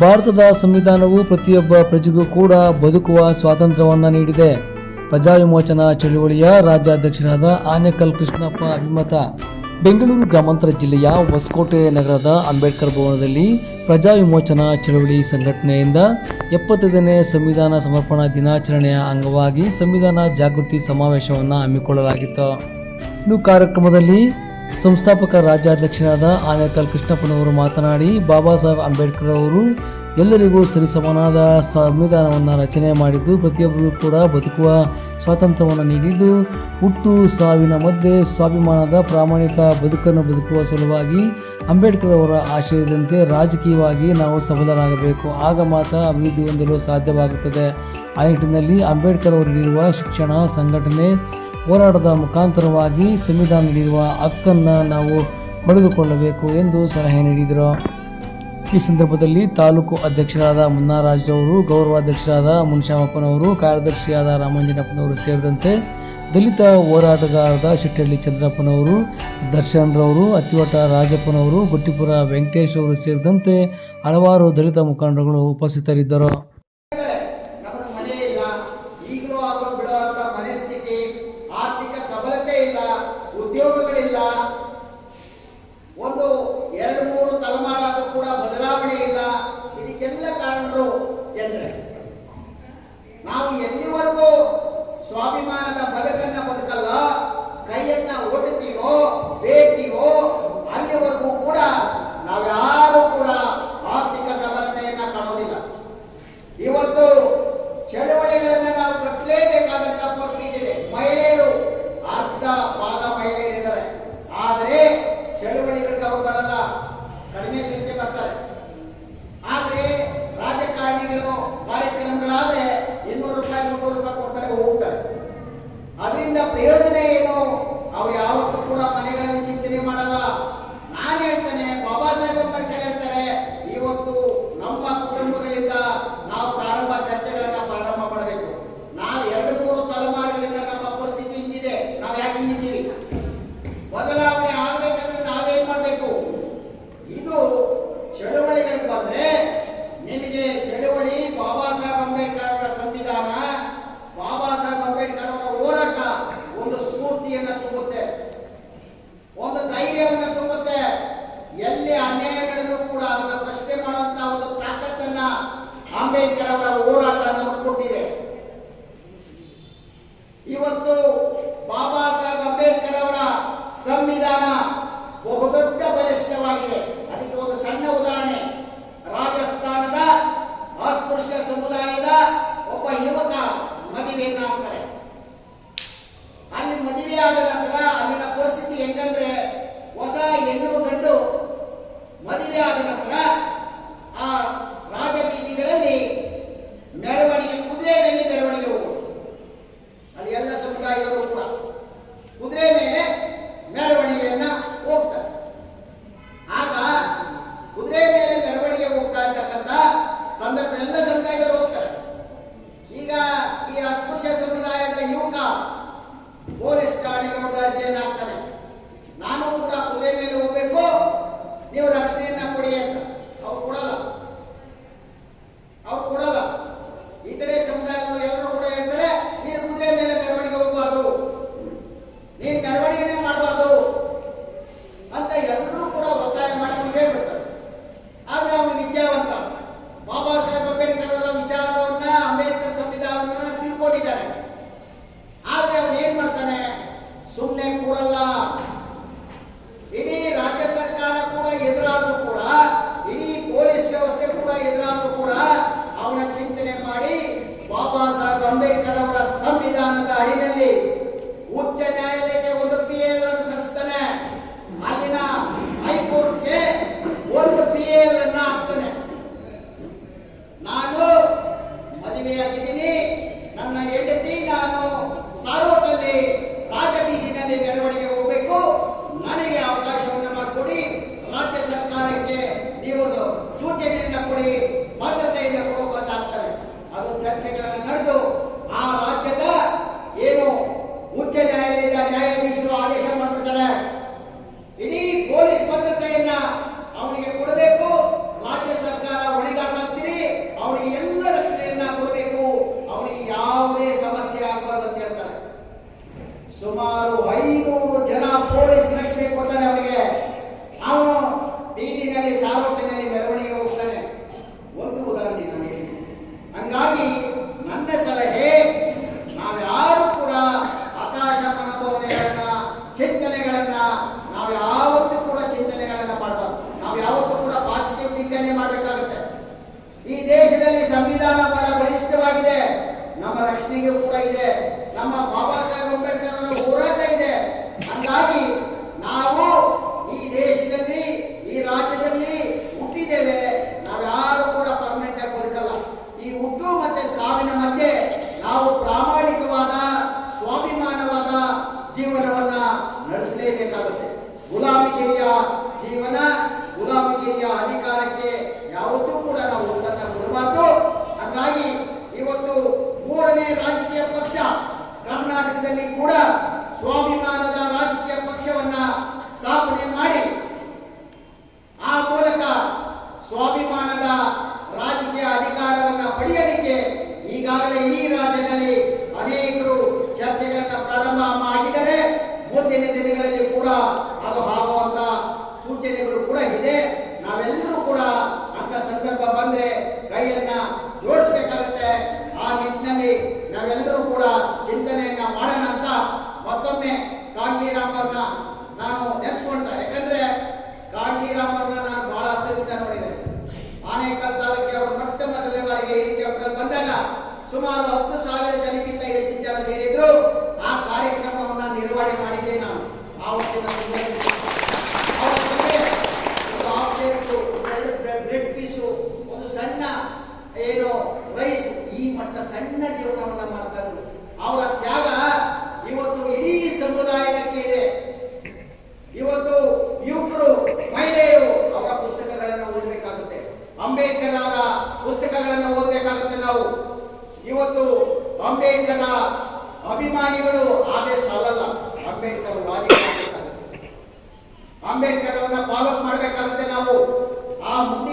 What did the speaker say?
ಭಾರತದ ಸಂವಿಧಾನವು ಪ್ರತಿಯೊಬ್ಬ ಪ್ರಜೆಗೂ ಕೂಡ ಬದುಕುವ ಸ್ವಾತಂತ್ರ್ಯವನ್ನು ನೀಡಿದೆ. ಪ್ರಜಾವಿಮೋಚನಾ ಚಳುವಳಿಯ ರಾಜ್ಯಾಧ್ಯಕ್ಷರಾದ ಆನೇಕಲ್ ಕೃಷ್ಣಪ್ಪ ಅಭಿಮತ. ಬೆಂಗಳೂರು ಗ್ರಾಮಾಂತರ ಜಿಲ್ಲೆಯ ಹೊಸಕೋಟೆ ನಗರದ ಅಂಬೇಡ್ಕರ್ ಭವನದಲ್ಲಿ ಪ್ರಜಾ ವಿಮೋಚನಾ ಚಳುವಳಿ ಸಂಘಟನೆಯಿಂದ ಎಪ್ಪತ್ತೈದನೇ ಸಂವಿಧಾನ ಸಮರ್ಪಣಾ ದಿನಾಚರಣೆಯ ಅಂಗವಾಗಿ ಸಂವಿಧಾನ ಜಾಗೃತಿ ಸಮಾವೇಶವನ್ನು ಹಮ್ಮಿಕೊಳ್ಳಲಾಗಿತ್ತು. ಇನ್ನು ಕಾರ್ಯಕ್ರಮದಲ್ಲಿ ಸಂಸ್ಥಾಪಕ ರಾಜ್ಯಾಧ್ಯಕ್ಷರಾದ ಆನೇಕಲ್ ಕೃಷ್ಣಪ್ಪನವರು ಮಾತನಾಡಿ, ಬಾಬಾ ಸಾಹೇಬ್ ಅಂಬೇಡ್ಕರ್ ಅವರು ಎಲ್ಲರಿಗೂ ಸರಿಸಮನಾದ ಸಂವಿಧಾನವನ್ನು ರಚನೆ ಮಾಡಿದ್ದು ಪ್ರತಿಯೊಬ್ಬರೂ ಕೂಡ ಬದುಕುವ ಸ್ವಾತಂತ್ರ್ಯವನ್ನು ನೀಡಿದ್ದು, ಹುಟ್ಟು ಸಾವಿನ ಮಧ್ಯೆ ಸ್ವಾಭಿಮಾನದ ಪ್ರಾಮಾಣಿಕ ಬದುಕನ್ನು ಬದುಕುವ ಸಲುವಾಗಿ ಅಂಬೇಡ್ಕರ್ ಅವರ ಆಶಯದಂತೆ ರಾಜಕೀಯವಾಗಿ ನಾವು ಸಬಲರಾಗಬೇಕು. ಆಗ ಮಾತ್ರ ಅಭಿವೃದ್ಧಿ ಹೊಂದಲು ಸಾಧ್ಯವಾಗುತ್ತದೆ. ಆ ನಿಟ್ಟಿನಲ್ಲಿ ಅಂಬೇಡ್ಕರ್ ಅವರು ನೀಡಿರುವ ಶಿಕ್ಷಣ, ಸಂಘಟನೆ ಹೋರಾಟದ ಮುಖಾಂತರವಾಗಿ ಸಂವಿಧಾನ ನೀಡಿರುವ ಹಕ್ಕನ್ನು ನಾವು ಪಡೆದುಕೊಳ್ಳಬೇಕು ಎಂದು ಸಲಹೆ ನೀಡಿದರು. ಈ ಸಂದರ್ಭದಲ್ಲಿ ತಾಲೂಕು ಅಧ್ಯಕ್ಷರಾದ ಮುನ್ನಾರಾಜ್ ಅವರು ಗೌರವಾಧ್ಯಕ್ಷರಾದ ಮುನ್ಶಾಮಪ್ಪನವರು, ಕಾರ್ಯದರ್ಶಿಯಾದ ರಾಮಂಜನಪ್ಪನವರು ಸೇರಿದಂತೆ ದಲಿತ ಹೋರಾಟಗಾರರಾದ ಶಿಟ್ಟಳ್ಳಿ ಚಂದ್ರಪ್ಪನವರು, ದರ್ಶನ್ರವರು ಅತ್ತಿವಟ ರಾಜಪ್ಪನವರು, ಗುಟ್ಟಿಪುರ ವೆಂಕಟೇಶ್ ಅವರು ಸೇರಿದಂತೆ ಹಲವಾರು ದಲಿತ ಮುಖಂಡರುಗಳು ಉಪಸ್ಥಿತರಿದ್ದರು. ಕೈಯನ್ನ ಬೇಕೀವೋ, ಅಲ್ಲಿವರೆಗೂ ಕೂಡ ನಾವ್ಯಾರು ಕೂಡ ಆರ್ಥಿಕ ಸಬಲತೆಯನ್ನ ಕಾಣೋದಿಲ್ಲ ಇವತ್ತು ಚಳವಳಿಗಳನ್ನ ನಾವು ಕಟ್ಟಲೇಬೇಕಾದಂತ ಪರಿಸ್ಥಿತಿ ಇದೆ. ಮಹಿಳೆಯರು ಅರ್ಧ ಭಾಗ ಮಹಿಳೆಯರಿದ್ದಾರೆ ಆದರೆ ಚಳವಳಿಗಳಿಗೆ ಅವರು ಬರಲ್ಲ. ಕಡಿಮೆ ಸಂಖ್ಯೆ ಬರ್ತಾರೆ. ಆದ್ರೆ ರಾಜಕಾರಣಿಗಳು ಕಾರ್ಯಕ್ರಮಗಳಾದ್ರೆ ಇನ್ನೂರು ರೂಪಾಯಿ, ಮುನ್ನೂರು ರೂಪಾಯಿ ಕೊಡ್ತಾರೆ, ಹೋಗ್ತಾರೆ. ಅದರಿಂದ ಪ್ರಯೋಜನ ಏನು? ಅವ್ರು ಯಾವತ್ತೂ ಕೂಡ ಮನೆಗಳಲ್ಲಿ ಚಿಂತನೆ ಮಾಡಲ್ಲ. ఒక యువక ಬಾಬಾ ಸಾಹೇಬ್ ಅಂಬೇಡ್ಕರ್ ಅವರ ವಿಚಾರವನ್ನ ಅಂಬೇಡ್ಕರ್ ಸಂವಿಧಾನವನ್ನ ತಿಳ್ಕೊಂಡಿದ್ದಾನೆ ಆದ್ರೆ ಅವನು ಏನ್ ಮಾಡ್ತಾನೆ? ಸುಮ್ಮನೆ ಕೂರಲ್ಲ. ಇಡೀ ರಾಜ್ಯ ಸರ್ಕಾರ ಕೂಡ ಎದುರಾದ್ರೂ ಕೂಡ, ಇಡೀ ಪೊಲೀಸ್ ವ್ಯವಸ್ಥೆ ಕೂಡ ಎದುರಾದ್ರೂ ಕೂಡ ಅವನ ಚಿಂತನೆ ಮಾಡಿ ಬಾಬಾ ಸಾಹೇಬ್ ಅಂಬೇಡ್ಕರ್ ಅವರ ಸಂವಿಧಾನದ ಅಡಿನಲ್ಲಿ ಉಚ್ಚ ನ್ಯಾಯಾಲಯಕ್ಕೆ ಒಂದು ಪಿ ಎಲ್ ಅನ್ನು ಸಲ್ಲಿಸ್ತಾನೆ. ಅಲ್ಲಿನ ಹೈಕೋರ್ಟ್ಗೆ ಒಂದು ಪಿ ಎಲ್ ಅನ್ನ Nada ನಮ್ಮ ಬಾಬಾ ಸಾಹೇಬ್ ಅಂಬೇಡ್ಕರ್ ಅವರ ಹೋರಾಟ ಇದೆ. ಹಾಗಾಗಿ ನಾವು ಈ ದೇಶದಲ್ಲಿ, ಈ ರಾಜ್ಯದಲ್ಲಿ ಹುಟ್ಟಿದ್ದೇವೆ. ನಾವ್ಯಾರು ಕೂಡ ಪರ್ಮನೆಂಟ್ ಆಗಿ ಬದುಕಲ್ಲ. ಈ ಹುಟ್ಟು ಮತ್ತೆ ಸಾವಿನ ಮಧ್ಯೆ ನಾವು ಪ್ರಾಮಾಣಿಕವಾದ, ಸ್ವಾಭಿಮಾನವಾದ ಜೀವನವನ್ನ ನಡೆಸಲೇಬೇಕಾಗುತ್ತೆ. ಗುಲಾಮಗಿರಿಯ ಜೀವನ, ಗುಲಾಮಗಿರಿಯ ಅಧಿಕಾರಕ್ಕೆ ಯಾವತ್ತೂ ಕೂಡ ನಾವು ಒತ್ತನ್ನು ಕೊಡಬಾರ್ದು. ಹಾಗಾಗಿ ಇವತ್ತು ಮೂರನೇ ರಾಜಕೀಯ ಪಕ್ಷ ಕರ್ನಾಟಕದಲ್ಲಿ ಕೂಡ ಸ್ವಾಭಿಮಾನದ ರಾಜಕೀಯ ಪಕ್ಷವನ್ನ ಸ್ಥಾಪನೆ ಮಾಡಿ, ಆ ಮೂಲಕ ಸ್ವಾಭಿಮಾನದ ರಾಜಕೀಯ ಅಧಿಕಾರವನ್ನ ಪಡೆಯಲಿಕ್ಕೆ ಈಗಾಗಲೇ ಈ ರಾಜ್ಯದಲ್ಲಿ ಅನೇಕರು ಚರ್ಚೆಗಳನ್ನ ಪ್ರಾರಂಭ ಮಾಡಿದರೆ ಮುಂದಿನ ದಿನಗಳಲ್ಲಿ ಕೂಡ ಅದು ಆಗುವಂತ 하나 ಇವತ್ತು ಅಂಬೇಡ್ಕರ ಅಭಿಮಾನಿಗಳು ಆದೇ ಸಾಲಲ್ಲ ಅಂಬೇಡ್ಕರ್ ಅಂಬೇಡ್ಕರ್ ಅವರನ್ನ ಫಾಲೋ ಮಾಡಬೇಕಾಗುತ್ತೆ ನಾವು. ಆ ಮುಂದೆ